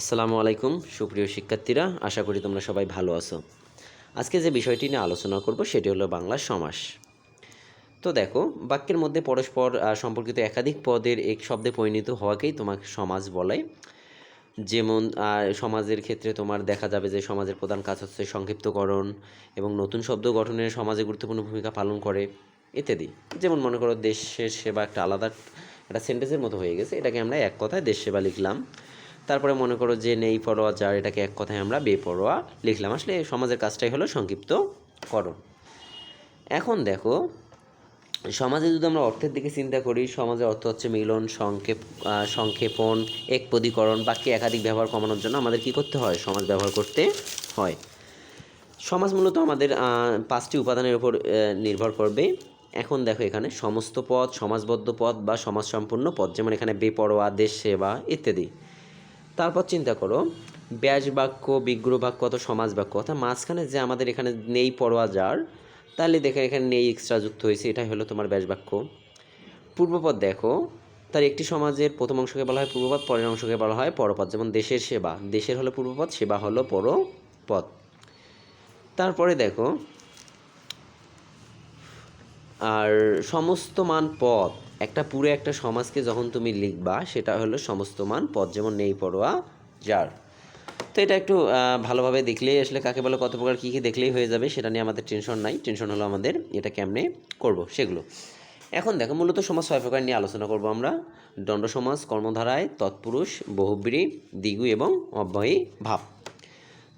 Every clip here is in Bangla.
আসসালামু আলাইকুম, সুপ্রিয় শিক্ষার্থীরা, আশা করি তোমরা সবাই ভালো আছো। আজকে যে বিষয়টি নিয়ে আলোচনা করব সেটি হলো বাংলা সমাস। তো দেখো, বাক্যের মধ্যে পরস্পর সম্পর্কিত একাধিক পদের এক শব্দে পরিণত হওয়াকেই তোমাকে সমাজ বলে। যেমন সমাজের ক্ষেত্রে তোমার দেখা যাবে যে সমাজের প্রধান কাজ হচ্ছে সংক্ষিপ্তকরণ এবং নতুন শব্দ গঠনে সমাজে গুরুত্বপূর্ণ ভূমিকা পালন করে, ইত্যাদি। যেমন মনে করো, দেশের সেবা একটা আলাদা, একটা সেন্টেন্সের মতো হয়ে গেছে, এটাকে আমরা এক কথায় দেশ সেবা লিখলাম। তারপরে মনে করো যে নেই পরোয়া, যার এটাকে এক কথায় আমরা বেপরোয়া লিখলাম। আসলে সমাজের কাজটাই হলো সংক্ষিপ্তকরণ। এখন দেখো, সমাজে যদি আমরা অর্থের দিকে চিন্তা করি, সমাজের অর্থ হচ্ছে মিলন, সংক্ষেপ সংক্ষেপণ, একপদীকরণ বাক্যে একাধিক ব্যবহার কমানোর জন্য আমাদের কি করতে হয়? সমাজ ব্যবহার করতে হয়। সমাজ মূলত আমাদের পাঁচটি উপাদানের উপর নির্ভর করবে। এখন দেখো এখানে সমস্ত পদ, সমাজবদ্ধ পদ বা সমাজ সম্পূর্ণ পদ, যেমন এখানে বেপরোয়া, দেশ সেবা ইত্যাদি। তারপর চিন্তা করো, ব্যাস বাক্য, বিগ্রহ বাক্য অত সমাজ বাক্য, অর্থাৎ মাঝখানে যে আমাদের এখানে নেই পড়োয়া যার, তাহলে দেখে এখানে নেই এক্সট্রা যুক্ত হয়েছে, এটাই হলো তোমার ব্যাস বাক্য। পূর্বপদ দেখো, তার একটি সমাজের প্রথম অংশকে বলা হয় পূর্বপদ, পরের অংশকে বলা হয় পরপদ, যেমন দেশের সেবা, দেশের হলো পূর্বপদ, সেবা হলো পরপদ। তারপরে দেখো, আর সমস্ত মান পদ একটা পুরো একটা সমাজকে যখন তুমি লিখবা, সেটা হলো সমস্ত মান পদ, যেমন নেই, পড়োয়া, যার। তো এটা একটু ভালোভাবে দেখলেই আসলে কাকে বলে, কত প্রকার কী কী দেখলেই হয়ে যাবে, সেটা নিয়ে আমাদের টেনশন নাই। টেনশন হলো আমাদের এটা কেমনে করব, সেগুলো। এখন দেখো, মূলত সমাজ ছয় প্রকার নিয়ে আলোচনা করব আমরা। দণ্ড সমাজ কর্মধারায়, তৎপুরুষ, বহুব্রী দ্বিগু এবং অব্যয়ী ভাব।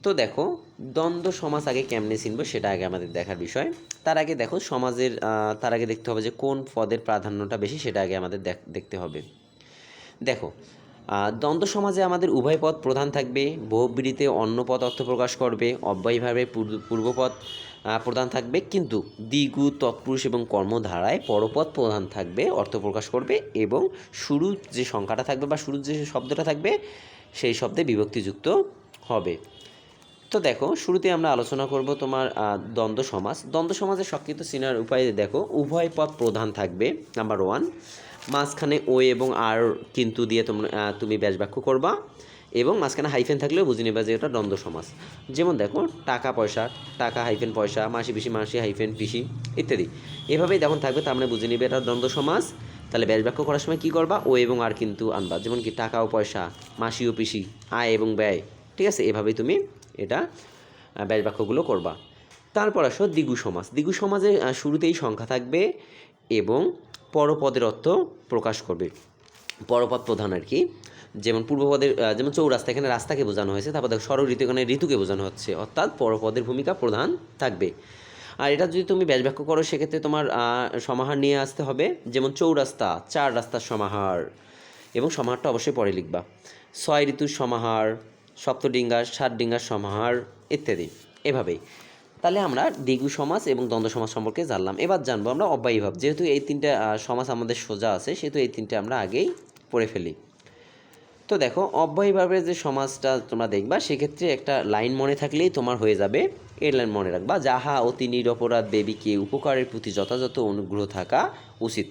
তো দেখো, দ্বন্দ্ব সমাজ আগে কেমনে চিনব সেটা আগে আমাদের দেখার বিষয়। তার আগে দেখো, সমাজের তার আগে দেখতে হবে যে কোন পদের প্রাধান্যটা বেশি সেটা আগে আমাদের দেখ- দেখতে হবে। দেখো দ্বন্দ্ব সমাজে আমাদের উভয় পদ প্রধান থাকবে, বহুব্রীতে অন্য পদ অর্থ প্রকাশ করবে, অব্যয়ীভাবে পূর্ব- পূর্বপদ প্রধান থাকবে, কিন্তু দ্বিগু, তৎপুরুষ এবং কর্মধারায় পরপদ প্রধান থাকবে, অর্থ প্রকাশ করবে এবং শুরুর যে সংখ্যাটা থাকবে বা শুরুর যে শব্দটা থাকবে, সেই শব্দে বিভক্তিযুক্ত হবে। তো দেখো শুরুতে আমরা আলোচনা করব তোমার দ্বন্দ্ব সমাজ। দ্বন্দ্ব সমাজের সক্রিয় চিনার উপায়ে দেখো, উভয় পদ প্রধান থাকবে নাম্বার ওয়ান মাঝখানে ও এবং আর কিন্তু দিয়ে তোমরা তুমি ব্যাস বাক্য করবা এবং মাঝখানে হাইফেন থাকলেও বুঝে নেবা যে এটা দ্বন্দ্ব সমাজ। যেমন দেখো, টাকা পয়সা, টাকা হাইফেন পয়সা, মাসি পিসি, মাসি হাইফেন পিসি ইত্যাদি। এভাবেই যখন থাকবে, তার মানে বুঝে নেবে এটা দ্বন্দ্ব সমাজ। তাহলে ব্যাস বাক্য করার সময় কী করবা? ও এবং আর কিন্তু আনবা। যেমন কি টাকা ও পয়সা, মাসি ও পিসি, আয় এবং ব্যয়। ঠিক আছে? এভাবেই তুমি এটা বাক্যগুলো করবা। তারপর আসো দ্বিগু সমাজ দ্বিগু সমাজে শুরুতেই সংখ্যা থাকবে এবং পরপদের অর্থ প্রকাশ করবে। পরপদ প্রধান আর কি। যেমন পূর্বপদের যেমন চৌরাস্তা, এখানে রাস্তাকে বোঝানো হয়েছে, তারপর দেখো ঋতু এখানে ঋতুকে বোঝানো হচ্ছে, অর্থাৎ পরপদের ভূমিকা প্রধান থাকবে। আর এটা যদি তুমি ব্যাস বাক্য করো, সেক্ষেত্রে তোমার সমাহার নিয়ে আসতে হবে। যেমন চৌরাস্তা, চার রাস্তার সমাহার, এবং সমাহারটা অবশ্যই পরে লিখবা। ছয় ঋতুর সমাহার সপ্তডিঙ্গার সাত ডিঙ্গার সমাহার ইত্যাদি। এভাবেই। তাহলে আমরা দ্বিগু সমাজ এবং দ্বন্দ্ব সমাজ সম্পর্কে জানলাম। এবার জানব আমরা অব্যয়ী ভাব। যেহেতু এই তিনটা সমাজ আমাদের সোজা আছে, সেহেতু এই তিনটে আমরা আগেই পড়ে ফেলি। তো দেখো অব্যয়ীভাবে যে সমাজটা তোমরা দেখবা, সেক্ষেত্রে একটা লাইন মনে থাকলেই তোমার হয়ে যাবে। এই লাইন মনে রাখবা, যাহা অতি নিরপরাধ বেবিকে উপকারের প্রতি যথাযথ অনুগ্রহ থাকা উচিত।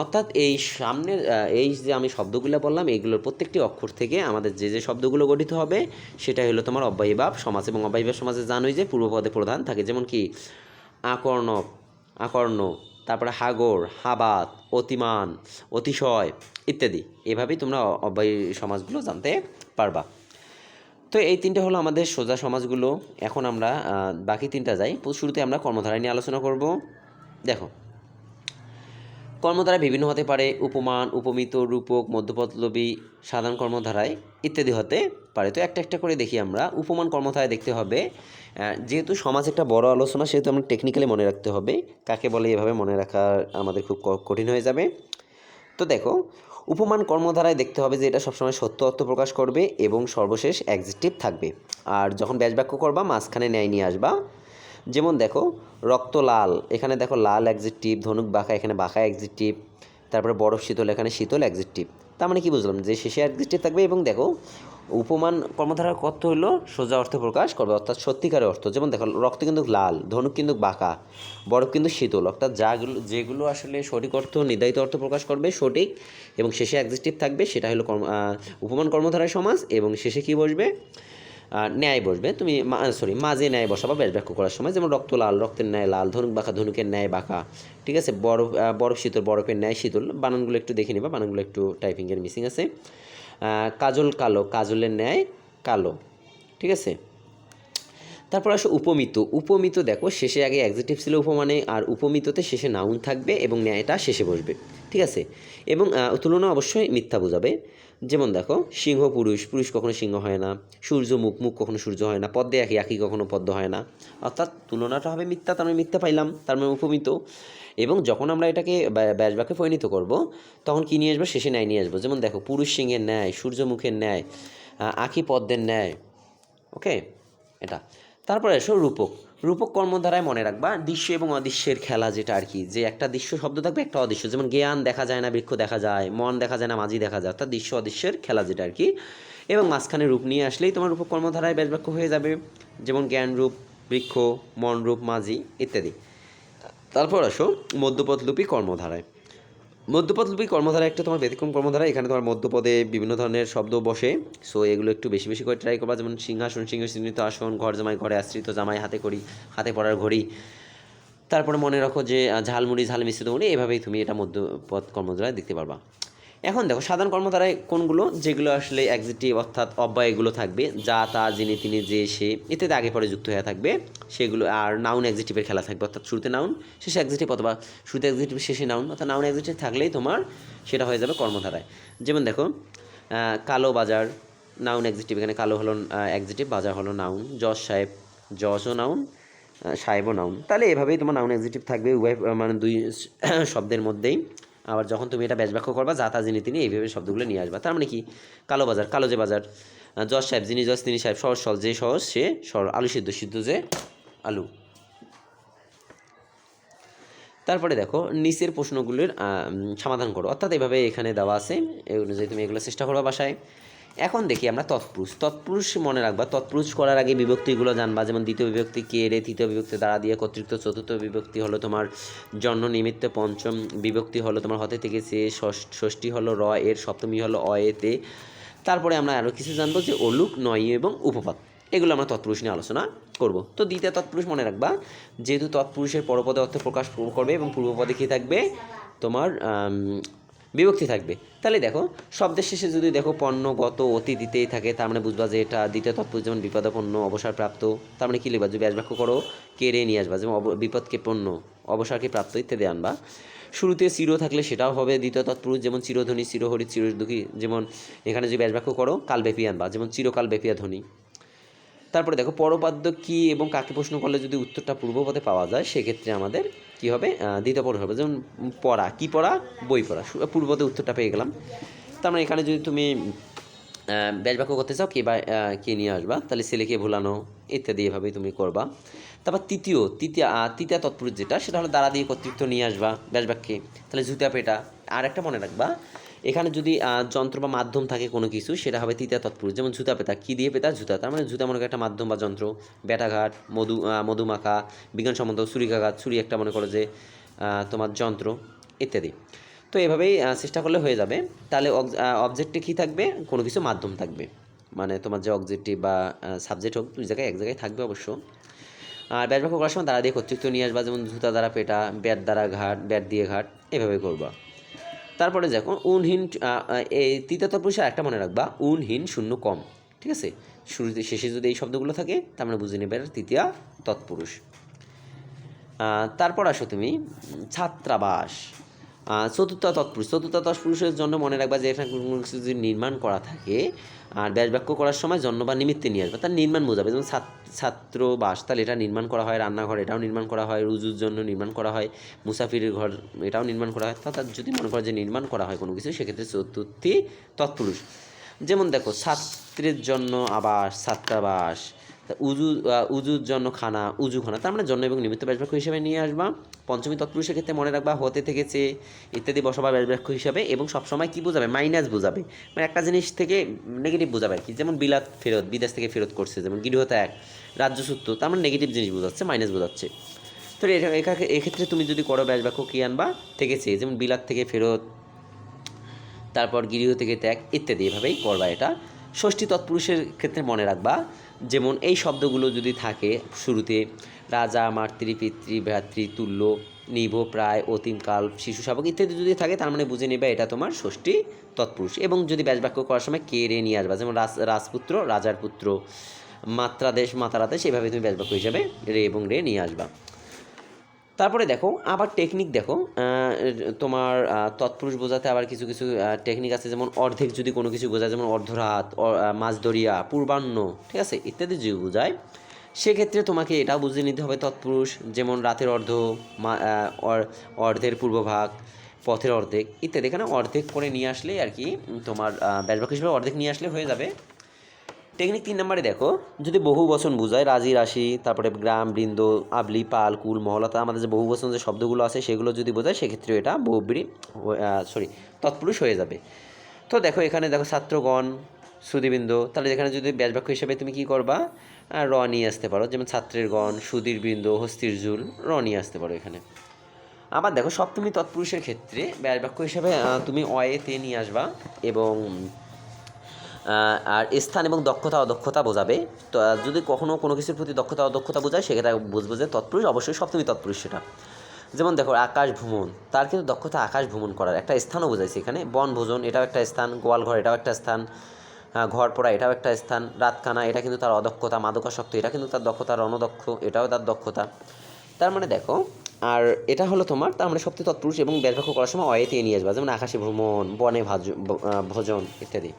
অর্থাৎ এই সামনের এই যে আমি শব্দগুলো বললাম এইগুলোর প্রত্যেকটি অক্ষর থেকে আমাদের যে যে শব্দগুলো গঠিত হবে, সেটাই হলো তোমার অব্যয়ীভাব সমাজ এবং অব্যয়ীভাব সমাজে জানোই যে পূর্বপদে প্রধান থাকে। যেমন কি, আকর্ণ আকর্ণ, তারপরে হাগর, হাবাত, অতিমান, অতিশয় ইত্যাদি। এভাবেই তোমরা অব্যয়ী সমাজগুলো জানতে পারবা। তো এই তিনটে হলো আমাদের সোজা সমাজগুলো এখন আমরা বাকি তিনটা যাই। শুরুতে আমরা কর্মধারা নিয়ে আলোচনা করব। দেখো কর্মধারা বিভিন্ন হতে পারে, উপমান, উপমিত, রূপক মধ্যপদলবী সাধারণ কর্মধারায় ইত্যাদি হতে পারে। তো একটা একটা করে দেখি আমরা। উপমান কর্মধারায় দেখতে হবে। যেহেতু সমাজ একটা বড় আলোচনা, সেহেতু আমরা টেকনিক্যালি মনে রাখতে হবে। কাকে বলে এভাবে মনে রাখা আমাদের খুব কঠিন হয়ে যাবে। তো দেখো, উপমান কর্মধারায় দেখতে হবে যে এটা সবসময় সত্য অর্থ প্রকাশ করবে এবং সর্বশেষ অ্যাডজেক্টিভ থাকবে। আর যখন ব্যাস বাক্য করবা, মাঝখানে ন্যায় নিয়ে আসবা। যেমন দেখো, রক্ত লাল, এখানে দেখো লাল অ্যাডজেক্টিভ ধনুক বাঁকা, এখানে বাঁকা অ্যাডজেক্টিভ তারপরে বরফ শীতল, এখানে শীতল অ্যাডজেক্টিভ তার মানে কি বুঝলাম? যে শেষে অ্যাডজেক্টিভ থাকবে এবং দেখো, উপমান কর্মধারার অর্থ হলো সোজা অর্থ প্রকাশ করবে, অর্থাৎ সত্যিকারের অর্থ। যেমন দেখো, রক্ত কিন্তু লাল, ধনুক কিন্তু বাঁকা বরফ কিন্তু শীতল। অর্থাৎ যাগুলো, যেগুলো আসলে সঠিক অর্থ, নির্ধারিত অর্থ প্রকাশ করবে সঠিক এবং শেষে অ্যাডজেক্টিভ থাকবে, সেটা হলো কর্ম উপমান কর্মধারায় সমাজ এবং শেষে কী বসবে? ন্যায় বসবে। তুমি সরি মাঝে ন্যায় বসাবা ব্যাস বাক্য করার সময়। যেমন রক্ত লাল, রক্তের ন্যায় লাল, ধনুক বাঁকা, ধনুকের ন্যায় বাঁকা। ঠিক আছে? বরফ বরফ শীতল, বরফের ন্যায় শীতল। বানানগুলো একটু দেখে নিবা, বানানগুলো একটু টাইপিংয়ের মিসিং আছে। কাজল কালো, কাজলের ন্যায় কালো। ঠিক আছে? তারপর আসো উপমিত। উপমিত দেখো, শেষে আগে অ্যাডজেক্টিভ ছিল উপমানে, আর উপমিততে শেষে নাউন থাকবে এবং ন্যায়টা শেষে বসবে। ঠিক আছে? এবং তুলনা অবশ্যই মিথ্যা বোঝাবে। যেমন দেখো, সিংহ পুরুষ পুরুষ কখনো সিংহ হয় না, সূর্য মুখ মুখ কখনো সূর্য হয় না, পদ্মে একই একই কখনো পদ্ম হয় না। অর্থাৎ তুলনাটা হবে মিথ্যা, তার মানে মিথ্যা পাইলাম, তার মানে উপমিত। এবং যখন আমরা এটাকে ব্যাসবাকে পরিণত করব, তখন কী নিয়ে আসব? শেষে ন্যায় নিয়ে আসব। যেমন দেখো, পুরুষ সিংহের ন্যায় সূর্যমুখের ন্যায় আঁখি পদ্মের ন্যায়। ওকে? এটা। তারপরে এসো রূপক। রূপক কর্মধারায় মনে রাখবা, দৃশ্য এবং অদৃশ্যের খেলা যেটা আর কি, যে একটা দৃশ্য শব্দ থাকবে, একটা অদৃশ্য। যেমন জ্ঞান দেখা যায় না, বৃক্ষ দেখা যায়, মন দেখা যায় না, মাঝি দেখা যায়, অর্থাৎ দৃশ্য অদৃশ্যের খেলা যেটা আর কি। এবং মাঝখানে রূপ নিয়ে আসলেই তোমার রূপক কর্মধারায় ব্যাস বাক্য হয়ে যাবে, যেমন জ্ঞান রূপ, বৃক্ষ, মন রূপ, মাঝি ইত্যাদি। তারপর আসো মধ্যপথলুপী কর্মধারায়। মধ্যপদলুপী কর্মধারা একটা তোমার ব্যতিক্রম কর্মধারা, এখানে তোমার মধ্যপদে বিভিন্ন ধরনের শব্দ বসে। সো এগুলো একটু বেশি বেশি করে ট্রাই করবা, যেমন সিংহাসন সিংহাসনিত আসন, ঘর জামাই, ঘরে আশ্রিত জামাই, হাতে করি, হাতে পড়ার ঘড়ি। তারপরে মনে রাখো যে ঝালমুড়ি ঝাল মিশ্রিত মুড়ি এভাবেই তুমি এটা মধ্যপদ কর্মধারায় দেখতে পারবা। এখন দেখো, সাধারণ কর্মধারায় কোনগুলো? যেগুলো আসলে অ্যাক্সিটিভ অর্থাৎ অব্যয়গুলো থাকবে, যা, তা, যিনি, তিনি, যে, সে, ইত্যাদি আগে পরে যুক্ত হয়ে থাকবে। সেগুলো, আর নাউন অ্যাক্সিটিভের খেলা থাকবে, অর্থাৎ শুরুতে নাউন শেষে একজিটিভ অথবা শুরুতে অ্যাক্সিটিভ শেষে নাউন অর্থাৎ নাউন অ্যাক্সিটিভ থাকলেই তোমার সেটা হয়ে যাবে কর্মধারায়। যেমন দেখো কালো বাজার নাউন অ্যাক্সিটিভ এখানে কালো হলো একজিটিভ বাজার হলো নাউন জজ সাহেব জজও নাউন সাহেবও নাউন তাহলে এভাবেই তোমার নাউন এক্সিটিভ থাকবে, উভয় মানে দুই, শব্দের মধ্যেই। আবার যখন তুমি এটা ব্যাস বাক্য করবা, যা তা যিনি তিনি এইভাবে শব্দগুলো নিয়ে আসবা। তার মানে কি? কালো বাজার, কালো যে বাজার জজ সাহেব, যিনি জজ, তিনি সাহেব, সহজ সহজ, যে সহজ, সে সরল, আলু সিদ্ধ সিদ্ধ যে আলু। তারপরে দেখো, নিচের প্রশ্নগুলির সমাধান করো। অর্থাৎ এভাবে এখানে দেওয়া আছে, এই অনুযায়ী তুমি এগুলো চেষ্টা করবা বাসায়। এখন দেখি আমরা তৎপুরুষ। তৎপুরুষ মনে রাখবা, তৎপুরুষ করার আগে বিভক্তিগুলো জানবা, যেমন দ্বিতীয় বিভক্তি কে রে, তৃতীয় বিভক্তি দ্বারা দিয়ে, কর্তৃত্ব, চতুর্থ বিভক্তি হলো তোমার জন্ম, নিমিত্ত, পঞ্চম বিভক্তি হলো তোমার হতে থেকে সে ষষ্ঠী হলো র, এর সপ্তমী হলো অ এতে তারপরে আমরা আরও কিছু জানব যে অলুক, নয় এবং উপপাদ এগুলো আমরা তৎপুরুষ নিয়ে আলোচনা করব। তো দ্বিতীয় তৎপুরুষ মনে রাখবা, যেহেতু তৎপুরুষের পরপদে অর্থ প্রকাশ করবে এবং পূর্বপদে কী থাকবে? তোমার বিভক্তি থাকবে। তাহলে দেখো, শব্দের শেষে যদি দেখো পণ্য গত অতি দিতেই থাকে, তার মানে বুঝবা যে এটা দ্বিতীয় তৎপুরুষ যেমন বিপদাপন্ন অবসরপ্রাপ্ত তার মানে কী লিখবা? যদি ব্যাসবাক্য করো, কেড়ে নিয়ে আসবা, যেমন বিপদকে পণ্য, অবসরকে প্রাপ্ত ইত্যাদি আনবা। শুরুতে চির থাকলে সেটাও হবে দ্বিতীয় তৎপুরুষ, যেমন চিরধ্বনি চিরহরি চিরদুখী যেমন এখানে যদি ব্যাসবাক্য করো, কালব্যাপী আনবা, যেমন চিরকাল ব্যাপিয়া ধ্বনি তারপরে দেখো পরপাদ্য কী এবং কাকে প্রশ্ন করলে যদি উত্তরটা পূর্বপদে পাওয়া যায়, সেক্ষেত্রে আমাদের কি হবে? দ্বিতীয় পদ হবে। যেমন পড়া, কি পড়া? বই পড়া। পূর্বপদে উত্তরটা পেয়ে গেলাম। তার মানে এখানে যদি তুমি ব্যাস বাক্য করতে চাও, কে বা কে নিয়ে আসবা? তাহলে ছেলেকে ভুলানো, ইত্যাদি এভাবেই তুমি করবা। তারপর তৃতীয় তৃতীয় তৃতীয় তৎপুরুষ যেটা, সেটা হলো দ্বারা দিয়ে কর্তৃত্ব নিয়ে আসবা ব্যাস বাক্যে তাহলে জুতা পেটা। আর একটা মনে রাখবা এখানে যদি যন্ত্র বা মাধ্যম থাকে কোনো কিছু, সেটা হবে তৃতীয় তৎপুরুষ। যেমন জুতা পেতা। কী দিয়ে পেতা? জুতা। তার মানে জুতা মনে করো একটা মাধ্যম বা যন্ত্র। ব্যাটাঘাট, মধু মধুমাখা বিজ্ঞান সম্বন্ধ ছুরিকাঘাত ছুরি একটা মনে করো যে তোমার যন্ত্র, ইত্যাদি। তো এভাবেই চেষ্টা করলে হয়ে যাবে। তাহলে অবজেক্টে কী থাকবে? কোনো কিছু মাধ্যম থাকবে। মানে তোমার যে অবজেক্টিভ বা সাবজেক্ট হোক, দুই জায়গায়, এক জায়গায় থাকবে অবশ্য। আর ব্যাট করার সময় দ্বারা দিয়ে কর্তৃত্ব নিয়ে আসবা। যেমন জুতা দ্বারা পেটা, ব্যাট দ্বারা ঘাট, ব্যাট দিয়ে ঘাট, এভাবে করবা। তারপরে দেখো, উনহীন এই তৃতীয় তৎপুরুষের একটা মনে রাখবা, উনহীন শূন্য কম, ঠিক আছে? শুরুতে, শেষে যদি এই শব্দগুলো থাকে, তার মানে বুঝে নেবে তৃতীয়া তৎপুরুষ। তারপর আসো তুমি, ছাত্রাবাস। চতুর্থ তৎপুরুষ। চতুর্থ তৎপুরুষের জন্য মনে রাখবা যে এখানে কোনো কিছু যদি নির্মাণ করা থাকে, আর ব্যাস বাক্য করার সময় জন্ম বা নিমিত্তে নিয়ে আসবে। তার নির্মাণ বোঝাবে। যেমন ছাত- ছাত্রবাস তাহলে এটা নির্মাণ করা হয়, রান্নাঘর, এটাও নির্মাণ করা হয়, রুজুর জন্য নির্মাণ করা হয়, মুসাফিরের ঘর, এটাও নির্মাণ করা হয়। অর্থাৎ যদি মনে করে যে নির্মাণ করা হয় কোনো কিছু, সেক্ষেত্রে চতুর্থী তৎপুরুষ। যেমন দেখো, ছাত্রের জন্য আবাস, ছাত্রাবাস তা উজু উজুর জন্য খানা, উজু খানা। তার মানে জন্য এবং নিমিত্ত ব্যাসবাক্য হিসেবে নিয়ে আসবা। পঞ্চমী তৎপুরুষের ক্ষেত্রে মনে রাখবা, হতে থেকেছে, ইত্যাদি বসবা ব্যাসবাক্য হিসাবে এবং সবসময় কী বোঝাবে? মাইনাস বোঝাবে। মানে একটা জিনিস থেকে নেগেটিভ বোঝাবে আর কি। যেমন বিলাত ফেরত, বিদেশ থেকে ফেরত করছে, যেমন গৃহত্যাগ রাজ্যসূত্র তার মানে নেগেটিভ জিনিস বোঝাচ্ছে, মাইনাস বোঝাচ্ছে। তো এটা এক্ষেত্রে তুমি যদি করো ব্যাসবাক্য কী আনবা? থেকেছে, যেমন বিলাত থেকে ফেরত, তারপর গৃহ থেকে ত্যাগ, ইত্যাদি এভাবেই করবা এটা। ষষ্ঠী তৎপুরুষের ক্ষেত্রে মনে রাখবা, যেমন এই শব্দগুলো যদি থাকে শুরুতে, রাজা, মাতৃ, পিতৃ, ভ্রাতৃ, তুল্য নিভ প্রায় অতিমকাল শিশু, শাবক ইত্যাদি যদি থাকে, তার মানে বুঝে নেবে এটা তোমার ষষ্ঠী তৎপুরুষ। এবং যদি ব্যাসবাক্য করার সময় কে, রে নিয়ে আসবা, যেমন রাজ, রাজপুত্র, রাজার পুত্র, মাত্রাদেশ, মাতারাদেশ, এভাবে তুমি ব্যাসবাক্য হিসাবে রে এবং রে নিয়ে আসবা। তারপরে দেখো আবার টেকনিক দেখো তোমার তৎপুরুষ বোঝাতে আবার কিছু কিছু টেকনিক আছে যেমন অর্ধেক যদি কোনো কিছু বোঝায় যেমন অর্ধরাত আহ, মাঝদরিয়া পূর্বাহ্ন ঠিক আছে ইত্যাদি যদি বোঝায় সেক্ষেত্রে তোমাকে এটাও বুঝে নিতে হবে তৎপুরুষ যেমন রাতের অর্ধ অর্ধের পূর্বভাগ পথের অর্ধেক ইত্যাদি। এখানে অর্ধেক করে নিয়ে আসলে আর কি তোমার ব্যাসবাক্য হিসেবে অর্ধেক নিয়ে আসলে হয়ে যাবে। টেকনিক তিন নম্বরে দেখো, যদি বহু বচন বোঝায়, রাজি, রাশি, তারপরে গ্রাম, বৃন্দ, আবলি, পাল, কুল মহলতা আমাদের যে বহু বচন যে শব্দগুলো আছে, সেগুলো যদি বোঝায়, সেক্ষেত্রে এটা বহুব্রী সরি তৎপুরুষ হয়ে যাবে। তো দেখো এখানে দেখো ছাত্রগণ, সুদীবৃন্দ, তাহলে এখানে যদি ব্যাসবাক্য হিসেবে তুমি কি করবা? র নিয়ে আসতে পারো, যেমন ছাত্রের গণ সুধীর বৃন্দ হস্তির জুল, র নিয়ে আসতে পারো এখানে। আবার দেখো সপ্তমী তৎপুরুষের ক্ষেত্রে ব্যাসবাক্য হিসাবে তুমি অয়ে তে নিয়ে আসবা এবং আর স্থান এবং দক্ষতা অদক্ষতা বোঝাবে। তো যদি কখনও কোনো কিছুর প্রতি দক্ষতা অদক্ষতা বোঝায়, সেক্ষেত্রে বুঝব যে তৎপুরুষ অবশ্যই সপ্তমী তৎপুরুষ সেটা। যেমন দেখো, আকাশ ভ্রমণ, তার কিন্তু দক্ষতা আকাশ ভ্রমণ করার। একটা স্থানও বোঝাইছে এখানে। বন ভোজন, এটাও একটা স্থান। গোয়াল ঘর এটাও একটা স্থান। ঘর পড়া এটাও একটা স্থান। রাতখানা, এটা কিন্তু তার অদক্ষতা। মাদকাসক্ত, এটা কিন্তু তার দক্ষতা। আর অনদক্ষ এটাও তার দক্ষতা। তার মানে দেখো, আর এটা হলো তোমার, তার মানে সপ্তমী তৎপুরুষ এবং ব্যাসবাক্য করার সময় অয়েতে নিয়ে আসবা। যেমন আকাশে ভ্রমণ, বনে ভাজ ভোজন, ইত্যাদি।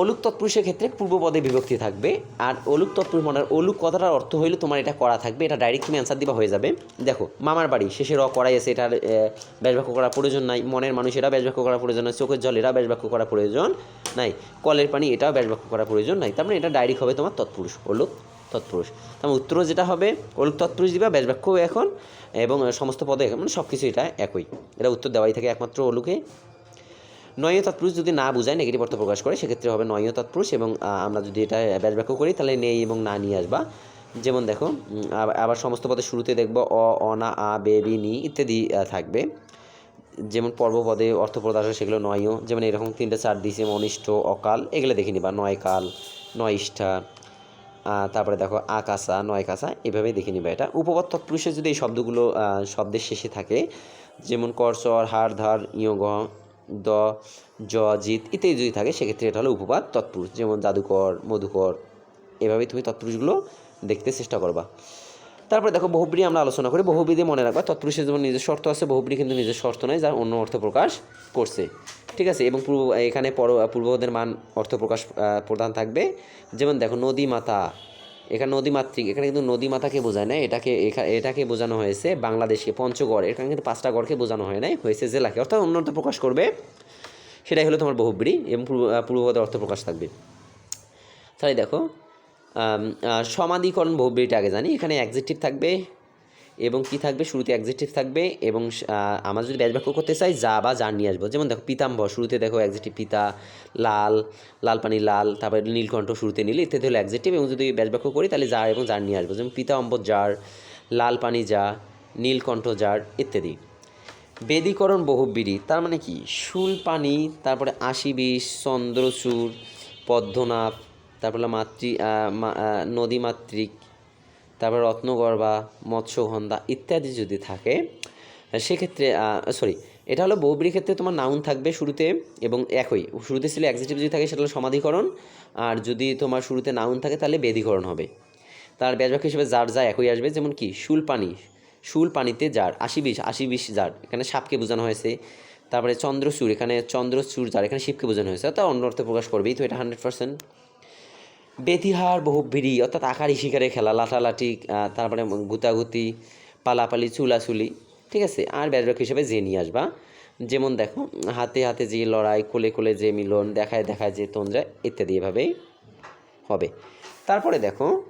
অলুক তৎপুরুষের ক্ষেত্রে পূর্বপদে বিভক্তি থাকবে। আর অলুক তৎপুরুষ মানে অলুক কথাটার অর্থ হইলে তোমার এটা করা থাকবে, এটা ডাইরেক্ট তুমি অ্যান্সার দিবা হয়ে যাবে। দেখো, মামার বাড়ি, শেষে র করাই আছে এটার ব্যাসবাক্য করার প্রয়োজন নাই। মনের মানুষ এটাও ব্যাসবাক্য করার প্রয়োজন নাই, চোখের জল এরা ব্যাসবাক্য করা প্রয়োজন নাই। কলের পানি, এটাও ব্যাসবাক্য করা প্রয়োজন নাই। তার মানে এটা ডাইরেক্ট হবে তোমার তৎপুরুষ, অলুক তৎপুরুষ। তার মানে উত্তর যেটা হবে, অলুক তৎপুরুষ দিবা ব্যাসবাক্য এখন, এবং সমস্ত পদে মানে সব কিছু এটা একই। এটা উত্তর দেওয়াই থাকে একমাত্র অলুকে। নয় তৎপুরুষ যদি না বোঝায় নেগেটিভ অর্থ প্রকাশ করে, সেক্ষেত্রে হবে নয় তৎপুরুষ এবং আমরা যদি এটা ব্যাস বাক্য করি, তাহলে নেই এবং না নিয়ে আসবা। যেমন দেখো আবার- সমস্ত পদের শুরুতে দেখব অ অনা আ, বে, বি, নি ইত্যাদি থাকবে। যেমন পর্বপদে অর্থ প্রদাস সেগুলো নয়ও। যেমন এরকম তিনটে, চার দিছে অনিষ্ট, অকাল, এগুলো দেখে নিবা। নয় কাল নয় ইষ্ঠা তারপরে দেখো আকাশা নয় কাঁচা এভাবেই দেখে নিবা এটা। উপপদ তৎপুরুষে যদি এই শব্দগুলো শব্দের শেষে থাকে, যেমন করচর হার ধার, ইয় গ দ জ জিত ইত্যাদি যদি থাকে সেক্ষেত্রে এটা হলো উপপাদ তৎপুরুষ। যেমন জাদুকর মধুকর এভাবেই তুমি তৎপুরুষগুলো দেখতে চেষ্টা করবা। তারপরে দেখো বহুব্রী আমরা আলোচনা করি। বহুব্রীতে মনে রাখবা তৎপুরুষের যেমন নিজস্ব অর্থ আছে বহুব্রী কিন্তু নিজস্ব শর্ত নয় যার অন্য অর্থ প্রকাশ করছে। ঠিক আছে? এবং পূর্ব এখানে পর পূর্বপদের মান অর্থ প্রকাশ আহ, প্রদান থাকবে। যেমন দেখো নদী মাতা এখানে নদীমাতৃক, এখানে কিন্তু নদী মাথাকে বোঝায় না এটাকে এটাকে বোঝানো হয়েছে বাংলাদেশকে পঞ্চগড়, এখানে কিন্তু পাঁচটা গড়কে বোঝানো হয় নাই, হয়েছে জেলাকে। অর্থাৎ অন্য অর্থ প্রকাশ করবে, সেটাই হলো তোমার বহুব্রী, এবং পূর্বপদের অর্থ প্রকাশ থাকবে। তাহলে দেখো সমাধিকরণ বহুব্রীটা আগে জানি, এখানে অ্যাকজেক্টিভ থাকবে এবং কি থাকবে? শুরুতে অ্যাকজেক্টিভ থাকবে এবং আমরা যদি ব্যাস বাক্য করতে চাই, যা বা যার নিয়ে আসব। যেমন দেখো, পিতাম্বর, শুরুতে দেখো অ্যাকজেক্টিভ পিতা, লাল লাল পানি লাল, তারপরে নীলকণ্ঠ শুরুতে নিলে ইত্যাদি হলো অ্যাকজেক্টিভ এবং যদি ব্যাস বাক্য করি, তাহলে যার এবং যার নিয়ে আসব। যেমন পিতা অম্বর যার, লাল পানি যা নীলকণ্ঠ যার, ইত্যাদি। বেদীকরণ বহুব্রী তার মানে কি? শুল পানি, তারপরে আশি বিষ চন্দ্রচূড়, পদ্মনাভ, তারপরে মাতৃ নদীমাতৃক তারপর রত্নগর্বা মৎস্যগন্ধা ইত্যাদি যদি থাকে, সেক্ষেত্রে সরি এটা হলো বহুব্রীর ক্ষেত্রে তোমার নাউন থাকবে শুরুতে এবং একই। শুরুতে ছিল অ্যাকজেটিভ যদি থাকে, সেটা হলো সমাধিকরণ। আর যদি তোমার শুরুতে নাউন থাকে, তাহলে বেদীকরণ হবে। তার ব্যাজবাক্য হিসেবে যার যা একই আসবে, যেমন কি শুল পানি শুল পানিতে জার আশি বিষ আশি বিষ জার এখানে সাপকে বোঝানো হয়েছে। তারপরে চন্দ্রচূড়, এখানে চন্দ্রচূড় যার, এখানে শিবকে বোঝানো হয়েছে, অর্থাৎ অন্য অর্থে প্রকাশ করবেই, তো এটা হান্ড্রেড পার্সেন্ট বেতিহার বিড়ি অর্থাৎ আকারি শিকারে খেলা, লাঠালাঠি তারপরে গুতাগুতি, পালাপালি, চুলাচুলি, ঠিক আছে? আর ব্যাডরক হিসেবে যে নিয়ে আসবা। যেমন দেখো, হাতে হাতে যে লড়াই, কোলে কোলে যে মিলন, দেখায় দেখায় যে তন্দ্রা, ইত্যাদি এভাবেই হবে। তারপরে দেখো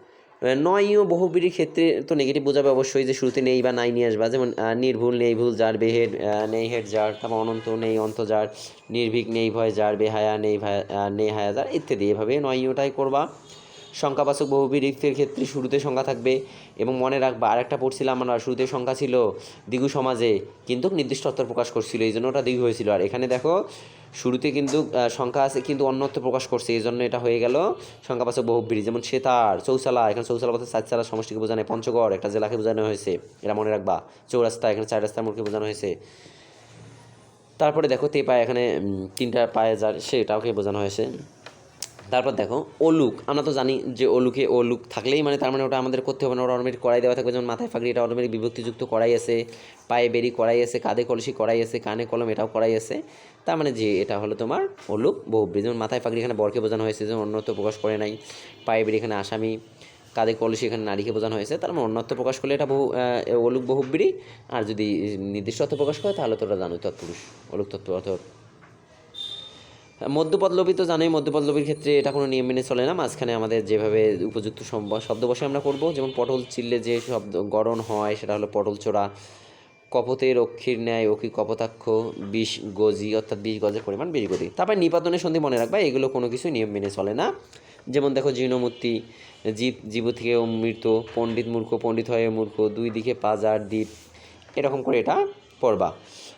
নয় বহুবিরির ক্ষেত্রে তো নেগেটিভ বোঝাবে অবশ্যই যে শুরুতে নেই বা নাই নিয়ে আসবা। যেমন নির্ভুল নেই ভুল যার আহ, নেই হেড যার তারপর অনন্ত নেই অন্ত যার নির্ভীক নেই ভয় যার বেহায়া নেই ভায়া নেই হায়া যার ইত্যাদি। এভাবে নয় ইওটাই করবা। সংখ্যাবাচক বহুবিরিক্তের ক্ষেত্রে শুরুতে সংখ্যা থাকবে এবং মনে রাখবা, আরেকটা পড়ছিলাম আমরা, শুরুতে সংখ্যা ছিল দ্বিগু সমাজে, কিন্তু নির্দিষ্ট অর্থ প্রকাশ করছিল, এই জন্য ওটা দ্বিগু হয়েছিল। আর এখানে দেখো, শুরুতে কিন্তু সংখ্যা আছে, কিন্তু অন্যত্ব প্রকাশ করছে, এই জন্য এটা হয়ে গেল সংখ্যাবাচক বহুবিরি যেমন সেতার চৌসালা এখানে চৌসালা বলতে চারচালা সমষ্টিকে বোঝানো। পঞ্চগড়, একটা জেলাকে বোঝানো হয়েছে, এটা মনে রাখবা। চৌরাস্তা, এখানে চার রাস্তার মোড়কে বোঝানো হয়েছে। তারপরে দেখো তে পায়ে এখানে তিনটা পায়ে যার সেটাকে বোঝানো হয়েছে। তারপর দেখো অলুক আমরা তো জানি যে অলুকে অলুক থাকলেই মানে তার মানে ওটা আমাদের করতে হবে না, ওটা অটোমেটিক কড়াই দেওয়া থাকবে। যেমন মাথায় ফাঁকড়ি এটা অটোমেটিক বিভক্তিযুক্ত কড়াই আছে, পায়ে বেরি কড়াই আছে, কাঁধে কলসি কড়াই আছে, কানে কলম, এটাও কড়াই আছে। তার মানে যে এটা হলো তোমার অলুক বহুব্রী। যেমন মাথায় ফাঁকড়ি এখানে বরকে বোঝানো হয়েছে, যেমন অন্যত্ব প্রকাশ করে নাই। পায়ে বেরি এখানে আসামি, কাঁধে কলসি এখানে নারীকে বোঝানো হয়েছে। তার মানে অন্যত্ব প্রকাশ করলে এটা বহু অলুক বহুব্রী। আর যদি নির্দিষ্ট অর্থ প্রকাশ করে, তাহলে তো ওটা জানোই তৎপুরুষ অলুক তৎপুর অর্থ মধ্যপদলবী তো জানোই মধ্যপদলবীর ক্ষেত্রে এটা কোনো নিয়ম মেনে চলে না। মাঝখানে আমাদের যেভাবে উপযুক্ত শব্দ বসে আমরা করব। যেমন পটল চিল্লে যে শব্দ গড়ন হয়, সেটা হলো পটল চোরা। কপতে রক্ষীর ন্যায় অকি কপতাক্ষ, বিষ গজি, অর্থাৎ বিষ গজের পরিমাণ বিশ গতি তারপরে নিপাতনের সন্ধি মনে রাখবা, এগুলো কোনো কিছু নিয়ম মেনে চলে না। যেমন দেখো জীর্ণমূর্তি, জীব জীব থেকে মৃত পণ্ডিত মূর্খ, পণ্ডিত হয়ে মূর্খ দুই দিকে পাজার দ্বীপ, এরকম করে এটা পড়বা।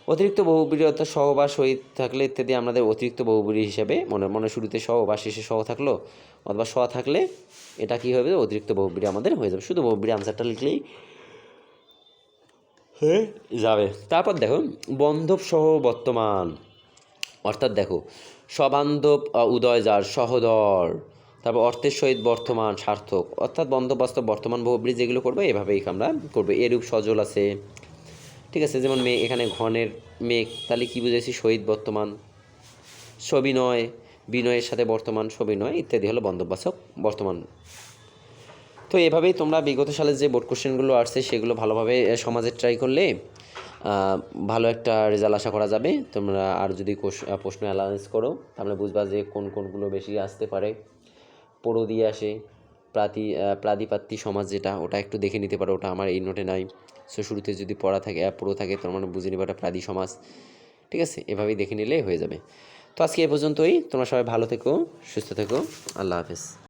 অতিরিক্ত বহুব্রী অর্থাৎ সহ বা সহিত থাকলে ইত্যাদি আমাদের অতিরিক্ত বহুব্রী হিসাবে মনে মনে শুরুতে সহ বা শেষে সহ থাকল অথবা স থাকলে এটা কি হবে অতিরিক্ত বহুব্রী আমাদের হয়ে যাবে। শুধু বহুব্রী আনসারটা লিখলেই হয়ে, যাবে। তারপর দেখো, বন্ধব সহ বর্তমান। অর্থাৎ দেখো, সবান্ধব উদয় যার, সহদর। তারপর অর্থের সহিত বর্তমান, সার্থক। অর্থাৎ বন্দোবস্ত বর্তমান বহুব্রী যেগুলো করব, এভাবেই আমরা করব। এরূপ সজল আছে। ঠিক আছে যেমন মেঘ এখানে ঘনের মেঘ তাহলে কী বুঝেছি শহীদ বর্তমান সবিনয় বিনয়ের সাথে বর্তমান সবিনয় ইত্যাদি হলো বন্দোবস্ত বর্তমান। তো এভাবেই তোমরা বিগত সালের যে বোর্ড কোশ্চেনগুলো আসছে সেগুলো ভালোভাবে সমাজে ট্রাই করলে ভালো একটা রেজাল্ট আশা করা যাবে। তোমরা আর যদি প্রশ্ন অ্যালাউন্স করো তাহলে বুঝবা যে কোন কোনগুলো বেশি আসতে পারে। পড়ো দিয়ে আসে প্রাতি আহ, প্রাদিপাত্যি সমাজ যেটা ওটা একটু দেখে নিতে পারো ওটা আমার এই নোটে নাই। সো শুরুতে যদি পড়া থাকে প্রো থাকে তোমার মানে বুঝে নেবাটা প্রাদি সমাজ। ঠিক আছে? এভাবেই দেখে নিলে হয়ে যাবে। তো আজকে এ পর্যন্তই। তোমরা সবাই ভালো থেকো, সুস্থ থেকো। আল্লাহ হাফেজ।